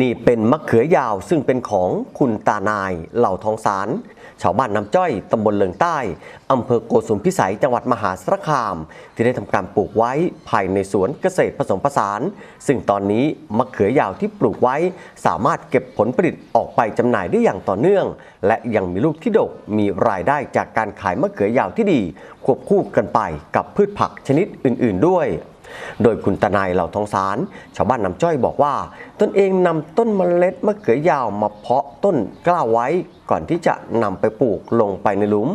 นี่เป็นมะเขือยาวซึ่งเป็นของคุณตานายเหล่าทองสาร ชาวบ้านน้ำจ้อยตำบลเลิงใต้อำเภอโกสุมพิสัยจังหวัดมหาสารคาม ที่ได้ทำการปลูกไว้ภายในสวนเกษตรผสมผสาน ซึ่งตอนนี้มะเขือยาวที่ปลูกไว้ สามารถเก็บผลผลิตออกไปจำหน่ายได้อย่างต่อเนื่อง และยังมีลูกที่ดกมีรายได้จากการขายมะเขือยาวที่ดี ควบคู่กันไปกับพืชผักชนิดอื่น ๆ ด้วย โดยคุณตานายเหล่าทองสาร ชาวบ้านนำจ้อยบอกว่า ตนเองนำต้นเมล็ดมะเขือยาวมาเพาะต้นกล้าไว้ก่อนที่จะนำไปปลูกลงไปในหลุม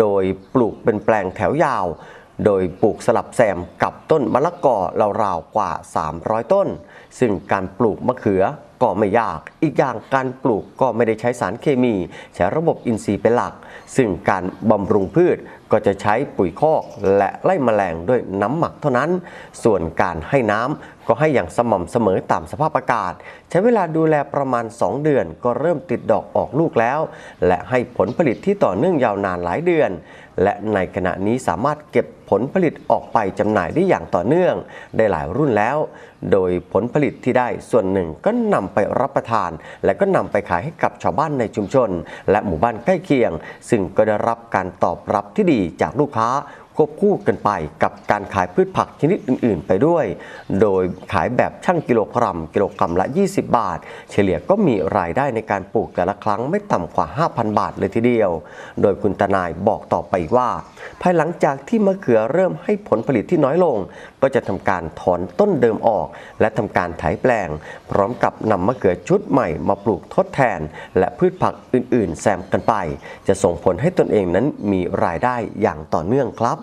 โดยปลูกเป็นแปลงแถวยาว โดยปลูกสลับแซมกับต้นมะละกอราวๆกว่า 300 ต้น ซึ่งการปลูกมะเขือ ก็ไม่ยาก อีกอย่างการปลูกก็ไม่ได้ใช้สารเคมี ใช้ระบบอินทรีย์เป็นหลัก ซึ่งการบำรุงพืชก็จะใช้ปุ๋ยคอกและไล่แมลงด้วยน้ำหมักเท่านั้น ส่วนการให้น้ำ ก็ให้อย่างสม่ำเสมอตามสภาพอากาศ ใช้เวลาดูแลประมาณ 2 เดือนก็เริ่มติดดอกออกลูกแล้ว และให้ผลผลิตที่ต่อเนื่องยาวนานหลายเดือน และในขณะนี้สามารถเก็บผลผลิตออกไปจำหน่ายได้อย่างต่อเนื่อง ได้หลายรุ่นแล้ว โดยผลผลิตที่ได้ส่วนหนึ่งก็นำไปรับประทาน และก็นำไปขายให้กับชาวบ้านในชุมชน และหมู่บ้านใกล้เคียง ซึ่งก็ได้รับการตอบรับที่ดีจากลูกค้า ควบคู่กันไปกับการขายพืชผักชนิดอื่น ๆ ไปด้วย โดยขายแบบชั่งกิโลกรัม กิโลกรัมละ 20 บาท เฉลี่ยก็มีรายได้ในการปลูกแต่ละครั้งไม่ต่ำกว่า 5,000 บาทเลยทีเดียว โดยคุณตนายบอกต่อไปว่า ภายหลังจากที่มะเขือเริ่มให้ผลผลิตที่น้อยลง ก็จะทำการถอนต้นเดิมออก และทำการไถแปลง พร้อมกับนำมะเขือชุดใหม่มาปลูกทดแทน และพืชผักอื่น ๆ แซมกันไป จะส่งผลให้ตนเองนั้นมีรายได้อย่างต่อเนื่องครับ